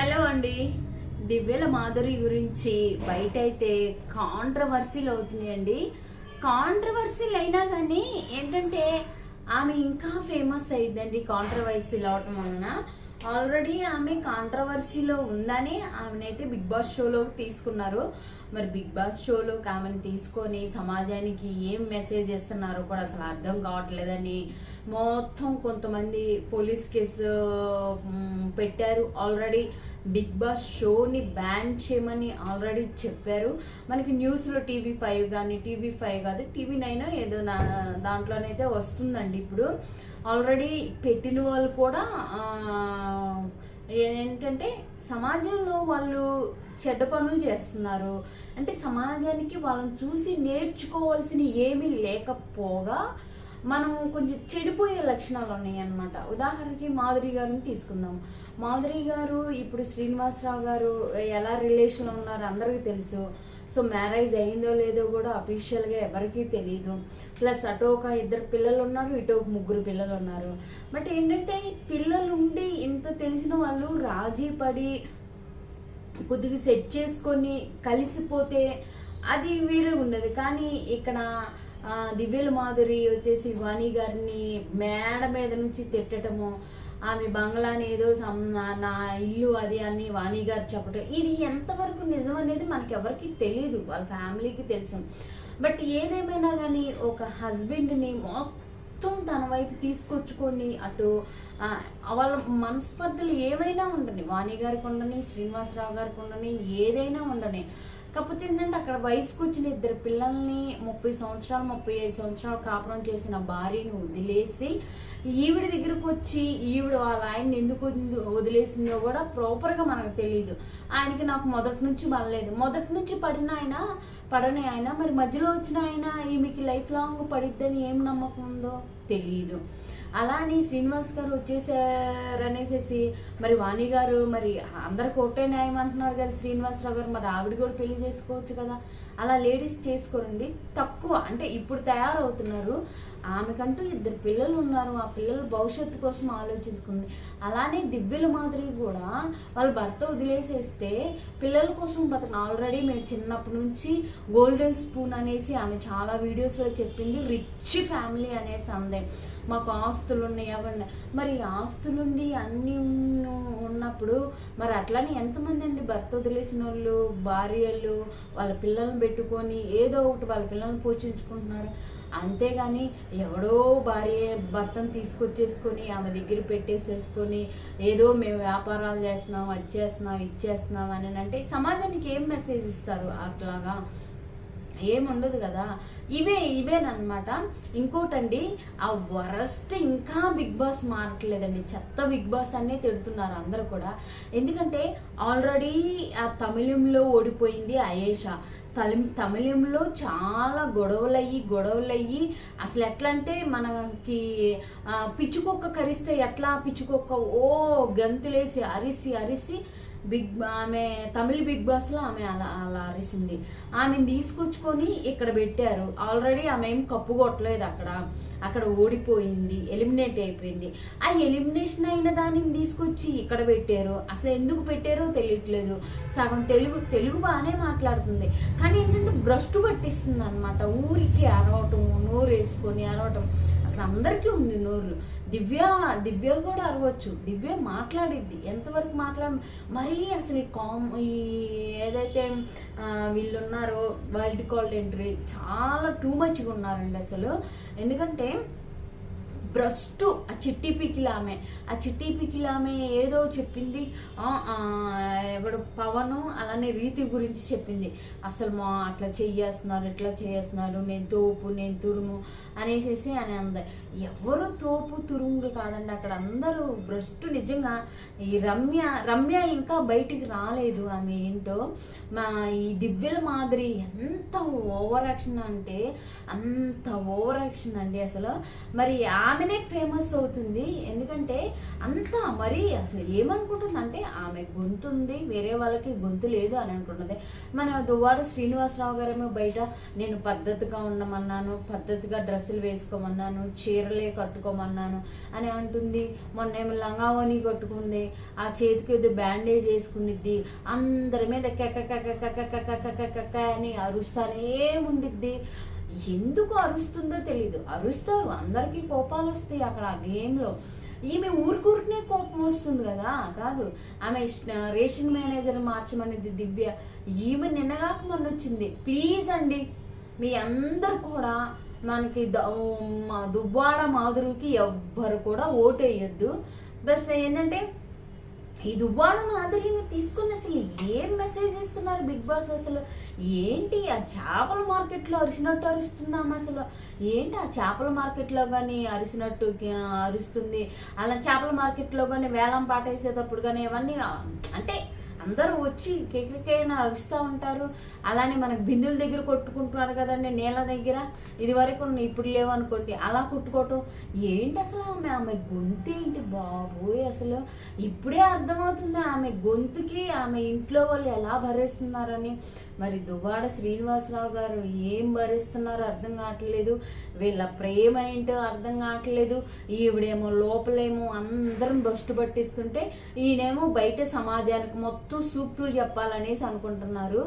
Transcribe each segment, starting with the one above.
Hello అండి. దివ్యల మాధురి గురించి బయట అయితే కాంట్రవర్సీలు అవుతున్నాయండి. కాంట్రవర్సీలు అయినా కానీ ఏంటంటే ఆమె ఇంకా ఫేమస్ అయ్యిందండి కాంట్రవర్సీలు అవటం వలన. ఆల్రెడీ ఆమె కాంట్రవర్సీలో ఉందని ఆమెనైతే బిగ్ బాస్ షోలోకి తీసుకున్నారు. మరి బిగ్ బాస్ షోలోకి ఆమెను తీసుకొని సమాజానికి ఏం మెసేజ్ ఇస్తున్నారో కూడా అసలు అర్థం కావట్లేదని మొత్తం కొంతమంది పోలీస్ కేసు పెట్టారు. ఆల్రెడీ బిగ్ బాస్ షోని బ్యాన్ చేయమని ఆల్రెడీ చెప్పారు. మనకి న్యూస్లో టీవీ ఫైవ్ కానీ టీవీ ఫైవ్ కాదు టీవీ నైన్ ఏదో నా దాంట్లోనైతే వస్తుందండి ఇప్పుడు. ఆల్రెడీ పెట్టిన వాళ్ళు కూడా ఏంటంటే సమాజంలో వాళ్ళు చెడ్డ పనులు చేస్తున్నారు. అంటే సమాజానికి వాళ్ళని చూసి నేర్చుకోవాల్సిన ఏమీ లేకపోగా మనం కొంచెం చెడిపోయే లక్షణాలు ఉన్నాయి అన్నమాట ఉదాహరణకి మాధురి గారిని తీసుకుందాం. మాధురి గారు ఇప్పుడు శ్రీనివాసరావు గారు ఎలా రిలేషన్లో ఉన్నారో అందరికీ తెలుసు. సో మ్యారేజ్ అయిందో లేదో కూడా అఫీషియల్గా ఎవరికీ తెలియదు ప్లస్ అటు ఒక ఇద్దరు పిల్లలు ఉన్నారు ఇటు ఒక ముగ్గురు పిల్లలు ఉన్నారు. బట్ ఏంటంటే పిల్లలు ఉండి ఇంత తెలిసిన వాళ్ళు రాజీ పడి కొద్దిగా సెట్ చేసుకొని కలిసిపోతే అది వేరే ఉండదు. కానీ ఇక్కడ దివ్యల మాధురి వచ్చేసి వాణి గారిని మేడ మీద నుంచి తిట్టడము ఆమె బంగ్లాని ఏదో నా- ఇల్లు అది అని వాణి గారు చెప్పడం ఇది ఎంతవరకు నిజం అనేది మనకి ఎవరికి తెలియదు వాళ్ళ ఫ్యామిలీకి తెలుసు. బట్ ఏదేమైనా కానీ ఒక హస్బెండ్ని మొత్తం తన వైపు తీసుకొచ్చుకొని అటు వాళ్ళ మనస్పర్ధలు ఏవైనా ఉండని వాణి గారికి ఉండని శ్రీనివాసరావు గారికి ఉండని ఏదైనా ఉండని కాకపోతే ఏంటంటే అక్కడ వయసుకు వచ్చిన ఇద్దరు పిల్లల్ని ముప్పై సంవత్సరాలు ముప్పై ఐదు సంవత్సరాలు కాపురం చేసిన భార్యను వదిలేసి ఈవిడ దగ్గరకు వచ్చి ఈవిడ వాళ్ళ ఆయన్ని ఎందుకు వదిలేసిందో కూడా ప్రాపర్గా మనకు తెలియదు ఆయనకి నాకు మొదటి నుంచి పడలేదు మొదటి నుంచి పడిన ఆయన పడని ఆయన మరి మధ్యలో వచ్చిన ఆయన ఈమెకి లైఫ్ లాంగ్ పడిద్దని ఏం నమ్మకం ఉందో తెలియదు అలా అని శ్రీనివాస్ గారు వచ్చేసారనేసేసి మరి వాణి గారు మరి అందరికి ఒకటే న్యాయం అంటున్నారు కదా శ్రీనివాసరావు గారు మరి ఆవిడ కూడా పెళ్ళి చేసుకోవచ్చు కదా. అలా లేడీస్ చేసుకోరండి. తక్కువ. అంటే ఇప్పుడు తయారవుతున్నారు. ఆమెకంటూ ఇద్దరు పిల్లలు ఉన్నారు. ఆ పిల్లల భవిష్యత్తు కోసం ఆలోచించుకుంది. అలానే దివ్యల మాదిరి కూడా వాళ్ళ భర్త వదిలేసేస్తే పిల్లల కోసం బతను ఆల్రెడీ మేము చిన్నప్పటి నుంచి గోల్డెన్ స్పూన్ అనేసి ఆమె చాలా వీడియోస్లో చెప్పింది. రిచ్ ఫ్యామిలీ అనేసి అందే. మాకు ఆస్తులు ఉన్నాయి అవన్నీ. మరి ఆస్తులుండి అన్నీ ఉన్నప్పుడు మరి అట్లానే ఎంతమంది అండి? భర్త వదిలేసిన వాళ్ళు భార్యలు వాళ్ళ పిల్లల్ని పెట్టుకొని ఏదో ఒకటి వాళ్ళ పిల్లల్ని పోషించుకుంటున్నారు. అంతేగాని ఎవడో భార్య భర్తను తీసుకొచ్చేసుకొని ఆమె దగ్గర పెట్టేసేసుకొని ఏదో మేము వ్యాపారాలు చేస్తున్నాం అది చేస్తున్నాం ఇది చేస్తున్నాం అని అంటే సమాజానికి ఏం మెసేజ్ ఇస్తారు? అట్లాగా ఏముండదు కదా. ఇవే ఇవేనమాట ఇంకోటండి ఆ వరస్ట్ ఇంకా బిగ్ బాస్ మారట్లేదండి. చెత్త బిగ్ బాస్ అనే తిడుతున్నారు అందరు కూడా. ఎందుకంటే ఆల్రెడీ ఆ తమిళంలో ఓడిపోయింది అయేషా. తలి తమిళంలో చాలా గొడవలయ్యి గొడవలయ్యి. అసలు ఎట్లా అంటే మనకి పిచ్చుకొక్క కరిస్తే ఎట్లా పిచ్చుకొక్క ఓ గంతులేసి అరిసి అరిసి బిగ్ ఆమె తమిళ బిగ్ బాస్లో ఆమె అలా అలా అరిసింది. ఆమెను తీసుకొచ్చుకొని ఇక్కడ పెట్టారు. ఆల్రెడీ ఆమె ఏం కప్పు కొట్టలేదు అక్కడ. అక్కడ ఓడిపోయింది ఎలిమినేట్ అయిపోయింది. ఆ ఎలిమినేషన్ అయిన దానిని తీసుకొచ్చి ఇక్కడ పెట్టారు. అసలు ఎందుకు పెట్టారో తెలియట్లేదు. సగం తెలుగు తెలుగు బాగానే మాట్లాడుతుంది. కానీ ఏంటంటే భ్రష్టు పట్టిస్తుంది అనమాట ఊరికి అరవటం నోరు వేసుకొని అరవటం. అక్కడ అందరికీ ఉంది నోరు దివ్య దివ్య కూడా అరవచ్చు. దివ్య మాట్లాడిద్ది. ఎంతవరకు మాట్లాడ మరీ అసలు ఈ కామ్ ఈ ఏదైతే వీళ్ళు ఉన్నారో వైల్డ్ కాల్డ్ ఎంట్రీ చాలా టూ మచ్గా ఉన్నారండి అసలు. ఎందుకంటే భ్రష్టు. ఆ చిట్టి పికిలామె. ఆ చిట్టి పికిలామె ఏదో చెప్పింది. ఎవడు పవను అలానే రీతి గురించి చెప్పింది. అసలు మా అట్లా చెయ్యేస్తున్నారు ఇట్లా చేస్తున్నారు నేను తోపు నేను తురుము అనేసేసి అని అంది. ఎవరు తోపు తురుములు కాదండి. అక్కడ అందరూ భ్రష్టు నిజంగా. ఈ రమ్య రమ్య ఇంకా బయటికి రాలేదు ఆమె ఏంటో. మా ఈ దివ్యల మాదిరి ఎంత ఓవర్ యాక్షన్ అంటే అంత ఓవర్ యాక్షన్ అండి అసలు. మరి ఆమె ఆమెనే ఫేమస్ అవుతుంది ఎందుకంటే అంతా మరి అసలు ఏమనుకుంటుందంటే ఆమె గొంతు ఉంది వేరే వాళ్ళకి గొంతు లేదు అని అనుకున్నది మన దువ్వాడు శ్రీనివాసరావు గారేమో బయట నేను పద్ధతిగా ఉండమన్నాను పద్ధతిగా డ్రెస్సులు వేసుకోమన్నాను చీరలే కట్టుకోమన్నాను అని అంటుంది మొన్న ఏమో లంగావని కట్టుకుంది ఆ చేతికి ఏదో బ్యాండేజ్ వేసుకునిద్ది అందరి మీద కక్క కక్క కక్క కక్క కక్క అని అరుస్తానే ఉండిద్ది ఎందుకు అరుస్తుందో తెలియదు అరుస్తారు. అందరికీ కోపాలు వస్తాయి అక్కడ ఆ గేమ్లో. ఈమె ఊరికూరికనే కోపం వస్తుంది కదా. కాదు. ఆమె రేషన్ మేనేజర్ మార్చమనేది దివ్య. ఈమె నిన్నగాక మొన్న వచ్చింది ప్లీజ్ అండి. మీ అందరు కూడా మనకి ద- మా దువ్వాడ మాధురికి ఎవ్వరు కూడా ఓటు వేయొద్దు బస్ ఏంటంటే ఈ దువ్వాడ మాదిరిని తీసుకుని అసలు ఏం మెసేజ్ ఇస్తున్నారు బిగ్ బాస్ అసలు? ఏంటి ఆ చేపల మార్కెట్లో అరిసినట్టు అరుస్తుందాం అసలు? ఏంటి ఆ చేపల మార్కెట్లో కానీ అరిసినట్టు అరుస్తుంది? అలా చేపల మార్కెట్లో కానీ వేలం పాట వేసేటప్పుడు కానీ ఇవన్నీ అంటే అందరూ వచ్చి కేకేకేన అరుస్తూ ఉంటారు. అలానే మనకు బిందుల దగ్గర కొట్టుకుంటున్నారు కదండి నీళ్ళ దగ్గర. ఇది వరకు ఇప్పుడు లేవనుకోండి అలా కొట్టుకోవటం. ఏంటి అసలు ఆమె? ఆమె గొంతు ఏంటి బాబోయ్ అసలు? ఇప్పుడే అర్థమవుతుంది ఆమె గొంతుకి ఆమె ఇంట్లో వాళ్ళు ఎలా భరిస్తున్నారని. మరి దువ్వాడ శ్రీనివాసరావు గారు ఏం భరిస్తున్నారో అర్థం కావట్లేదు. వీళ్ళ ప్రేమ ఏంటో అర్థం కావట్లేదు. ఈవిడేమో లోపలేమో అందరం దొష్టు పట్టిస్తుంటే ఈయనేమో బయట సమాజానికి మొత్తం సూక్తులు చెప్పాలనేసి అనుకుంటున్నారు.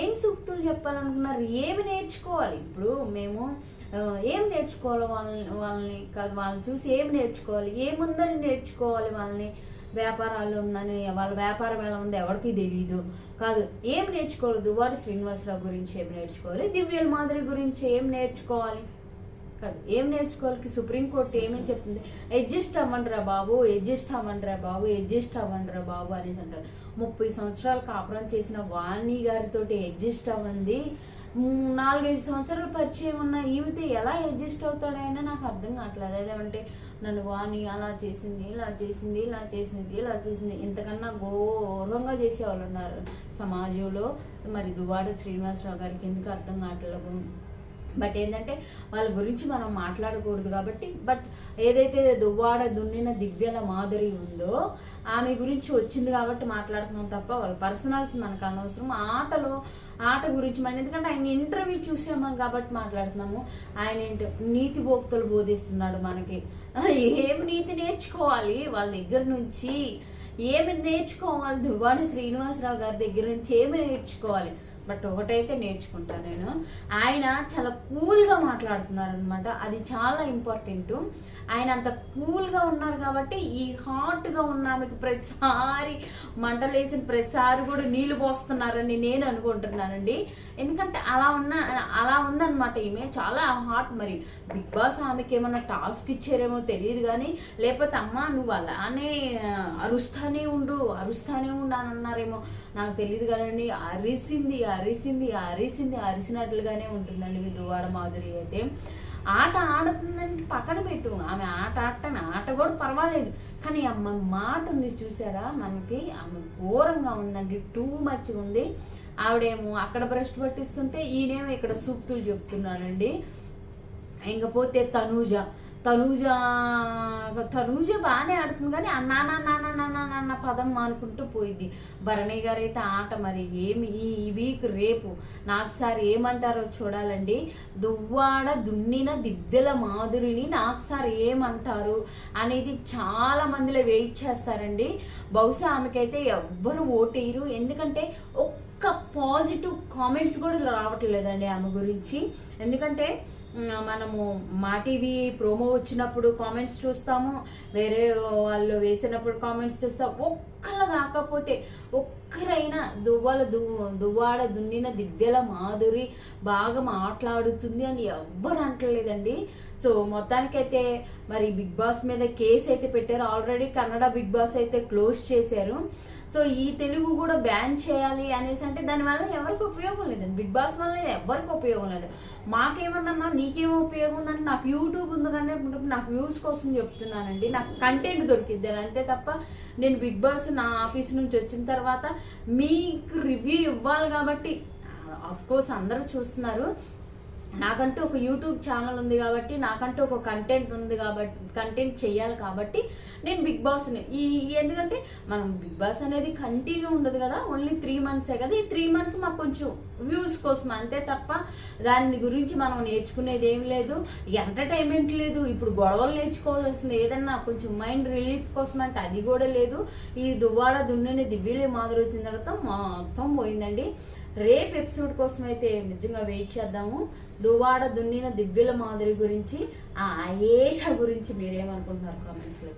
ఏం సూక్తులు చెప్పాలనుకున్నారు? ఏమి నేర్చుకోవాలి? ఇప్పుడు మేము ఏం నేర్చుకోవాలి వాళ్ళని వాళ్ళని కాదు వాళ్ళని చూసి ఏం నేర్చుకోవాలి? ఏముందని నేర్చుకోవాలి వాళ్ళని? వ్యాపారాలు ఉందని వాళ్ళ వ్యాపారం ఎలా ఉంది ఎవరికి తెలియదు కాదు ఏం నేర్చుకోలేదు? వారి శ్రీనివాసరావు గురించి ఏం నేర్చుకోవాలి? దివ్యల మాదిరి గురించి ఏం నేర్చుకోవాలి? కాదు ఏం నేర్చుకోవాలి? సుప్రీంకోర్టు ఏమేమి చెప్తుంది? అడ్జస్ట్ అవ్వండిరా బాబు అడ్జస్ట్ అవ్వండిరా బాబు అడ్జస్ట్ అవ్వండిరా బాబు అనేసి అంటారు. ముప్పై సంవత్సరాలు కాపురం చేసిన వాణి గారితో అడ్జస్ట్ అవ్వండి. నాలుగైదు సంవత్సరాలు పరిచయం ఉన్న ఈమెతో ఎలా అడ్జస్ట్ అవుతాడైనా నాకు అర్థం కావట్లేదు. అదేమంటే నన్ను వాణి అలా చేసింది ఇలా చేసింది ఇలా చేసింది ఇలా చేసింది. ఇంతకన్నా ఘోరంగా చేసేవాళ్ళు ఉన్నారు సమాజంలో. మరి దువాడ శ్రీనివాసరావు గారికి ఎందుకు అర్థం కావట్లేదు? బట్ ఏంటంటే వాళ్ళ గురించి మనం మాట్లాడకూడదు కాబట్టి బట్ ఏదైతే దువ్వాడ దున్నిన దివ్యల మాధురి ఉందో ఆమె గురించి వచ్చింది కాబట్టి మాట్లాడుతున్నాం తప్ప వాళ్ళ పర్సనల్స్ మనకు అనవసరం. ఆటలో ఆట గురించి మనం ఎందుకంటే ఆయన ఇంటర్వ్యూ చూసాము కాబట్టి మాట్లాడుతున్నాము. ఆయన ఏంటి నీతి భోక్తలు బోధిస్తున్నాడు మనకి. ఏం నీతి నేర్చుకోవాలి? వాళ్ళ దగ్గర నుంచి ఏమి నేర్చుకోవాలి? దువ్వాడ శ్రీనివాసరావు గారి దగ్గర నుంచి ఏమి నేర్చుకోవాలి? బట్ ఒకటైతే నేర్చుకుంటా నేను. ఆయన చాలా కూల్గా మాట్లాడుతున్నారనమాట అది చాలా ఇంపార్టెంట్. ఆయన అంత కూల్గా ఉన్నారు కాబట్టి ఈ హాట్గా ఉన్న ఆమెకు ప్రతిసారి మంటలేసిన ప్రతిసారి కూడా నీళ్ళు పోస్తున్నారని నేను అనుకుంటున్నానండి. ఎందుకంటే అలా ఉన్న అలా ఉందన్నమాట ఈమె. చాలా హాట్ మరి. బిగ్ బాస్ ఆమెకి ఏమైనా టాస్క్ ఇచ్చారేమో తెలియదు కానీ లేకపోతే అమ్మ నువ్వు అలానే అరుస్తానే ఉండు అరుస్తానే ఉండు అని అన్నారేమో నాకు తెలియదు కానీ అరిసింది అరిసింది అరిసింది అరిసినట్లుగానే ఉంటుందండి మీ మాధురి అయితే. ఆట ఆడుతుందంటే పక్కన పెట్టు. ఆమె ఆట ఆడటాను ఆట కూడా పర్వాలేదు. కానీ అమ్మ మాట ఉంది చూసారా? మనకి ఆమె ఘోరంగా ఉందండి. టూ మచ్ ఉంది. ఆవిడేమో అక్కడ బ్రష్ పట్టిస్తుంటే ఈయనేమో ఇక్కడ సూక్తులు చెప్తున్నాడండి. ఇంకపోతే తనూజ. తనూజ తనూజ బాగానే ఆడుతుంది కానీ అన్నా నాన్న నాన్న నాన్న పదం మానుకుంటూ పోయింది. భరణి గారు అయితే ఆట మరి ఏమి ఈ వీక్ రేపు నాకు సార్ ఏమంటారో చూడాలండి. దువ్వాడ దున్నిన దివ్యల మాధురిని నాకు సార్ ఏమంటారు అనేది చాలా మందిలో వెయిట్ చేస్తారండి. బహుశా ఆమెకైతే ఎవ్వరు ఓటేయరు. ఎందుకంటే ఒక్క పాజిటివ్ కామెంట్స్ కూడా రావట్లేదండి ఆమె గురించి. ఎందుకంటే మనము మా టీవీ ప్రోమో వచ్చినప్పుడు కామెంట్స్ చూస్తాము. వేరే వాళ్ళు వేసినప్పుడు కామెంట్స్ చూస్తాం. ఒక్కళ్ళు కాకపోతే ఒక్కరైనా దువ్వాల దువ్వ దువ్వాడ దున్నిన దివ్యల మాధురి బాగా మాట్లాడుతుంది అని ఎవ్వరు అంటలేదండి. సో మొత్తానికైతే మరి బిగ్ బాస్ మీద కేసు అయితే పెట్టారు. ఆల్రెడీ కన్నడ బిగ్ బాస్ అయితే క్లోజ్ చేశారు. సో ఈ తెలుగు కూడా బ్యాన్ చేయాలి అనేసి అంటే దానివల్ల ఎవరికి ఉపయోగం లేదండి. బిగ్ బాస్ వల్ల ఎవరికి ఉపయోగం లేదు. మాకేమన్నా నీకేం ఉపయోగం ఉందని నాకు యూట్యూబ్ ఉంది కానీ నాకు వ్యూస్ కోసం చెప్తున్నానండి. నాకు కంటెంట్ దొరికిద్ది అని. అంతే తప్ప నేను బిగ్ బాస్ నా ఆఫీస్ నుంచి వచ్చిన తర్వాత మీకు రివ్యూ ఇవ్వాలి కాబట్టి ఆఫ్ కోర్స్ అందరూ చూస్తున్నారు. నాకంటూ ఒక యూట్యూబ్ ఛానల్ ఉంది కాబట్టి నాకంటూ ఒక కంటెంట్ ఉంది కాబట్టి కంటెంట్ చేయాలి కాబట్టి నేను బిగ్ బాస్ని ఈ ఎందుకంటే మనం బిగ్ బాస్ అనేది కంటిన్యూ ఉండదు కదా ఓన్లీ త్రీ మంత్సే కదా ఈ త్రీ మంత్స్ మాకు కొంచెం వ్యూస్ కోసం అంతే తప్ప దాని గురించి మనం నేర్చుకునేది ఏం లేదు ఎంటర్టైన్మెంట్ లేదు ఇప్పుడు గొడవలు నేర్చుకోవాల్సింది ఏదన్నా కొంచెం మైండ్ రిలీఫ్ కోసం అంటే అది కూడా లేదు. ఈ దువ్వాడ దున్నని దివ్యలే మాదిరి వచ్చిన తర్వాత మొత్తం పోయిందండి. రేపు ఎపిసోడ్ కోసం అయితే నిజంగా వెయిట్ చేద్దాము. దువాడ దున్నిన దివ్యుల మాదిరి గురించి ఆ ఆయేష గురించి మీరేమనుకుంటున్నారు కామెంట్స్లో?